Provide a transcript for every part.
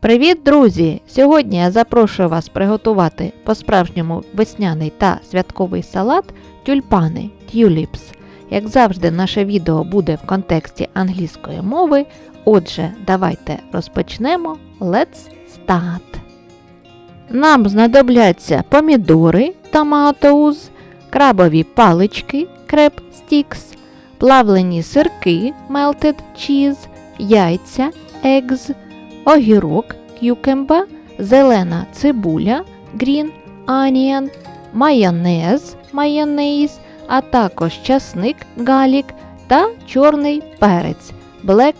Привіт, друзі! Сьогодні я запрошую вас приготувати по-справжньому весняний та святковий салат тюльпани tulips. Як завжди, наше відео буде в контексті англійської мови. Отже, давайте розпочнемо. Let's start! Нам знадобляться помідори tomatoes, крабові палички crab sticks, плавлені сирки melted cheese, яйця eggs, огірок cucumber, зелена цибуля green onion, майонез майонез, а також часник галік та чорний перець black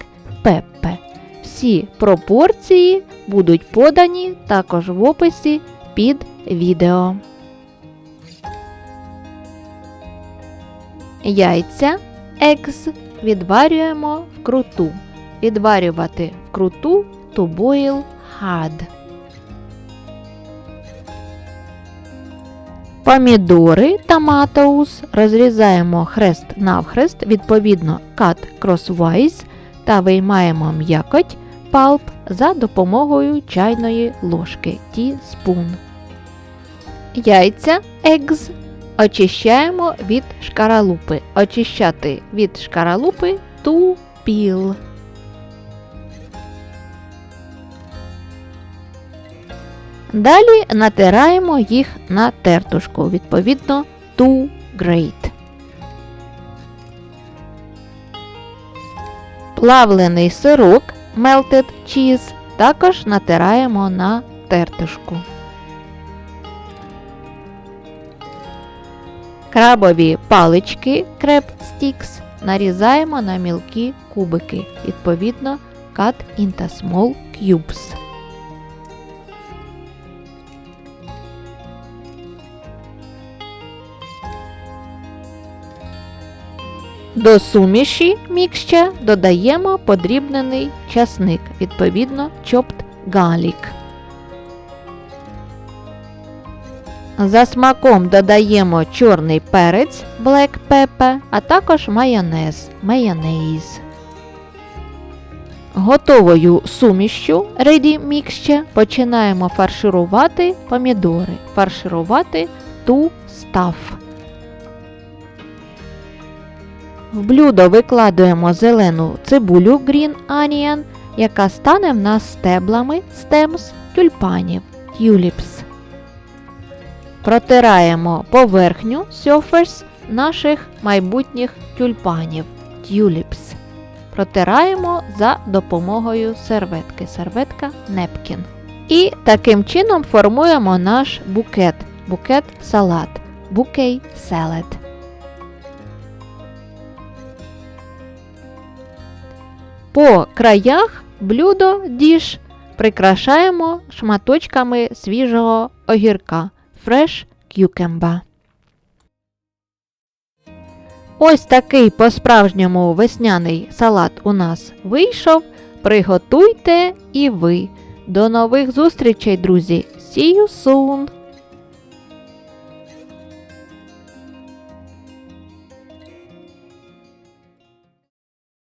pepper. Всі пропорції будуть подані також в описі під відео. Яйця eggs відварюємо вкруту. Відварювати вкруту to boil hard. Помідори tomatoes розрізаємо хрест навхрест, відповідно cut crosswise та виймаємо м'якоть pulp за допомогою чайної ложки teaspoon. Яйця eggs очищаємо від шкаралупи. Очищати від шкаралупи to peel. Далі натираємо їх на тертушку, відповідно to grate. Плавлений сирок melted cheese також натираємо на тертушку. Крабові палички crab sticks нарізаємо на мілкі кубики, відповідно cut into small cubes. До суміші мікща додаємо подрібнений часник, відповідно chopped garlic. За смаком додаємо чорний перець black pepper, а також майонез майонез. Готовою сумішчю ready mixture починаємо фарширувати помідори. Фарширувати to stuff. В блюдо викладуємо зелену цибулю green onion, яка стане в нас стеблами stems тюльпанів tulips. Протираємо поверхню surface наших майбутніх тюльпанів tulips. Протираємо за допомогою серветки. Серветка Nepkin. І таким чином формуємо наш букет. Букет салат. Bouquet salad. По краях блюдо діш прикрашаємо шматочками свіжого огірка Fresh Cucumber. Ось такий по-справжньому весняний салат у нас вийшов. Приготуйте і ви. До нових зустрічей, друзі! See you soon!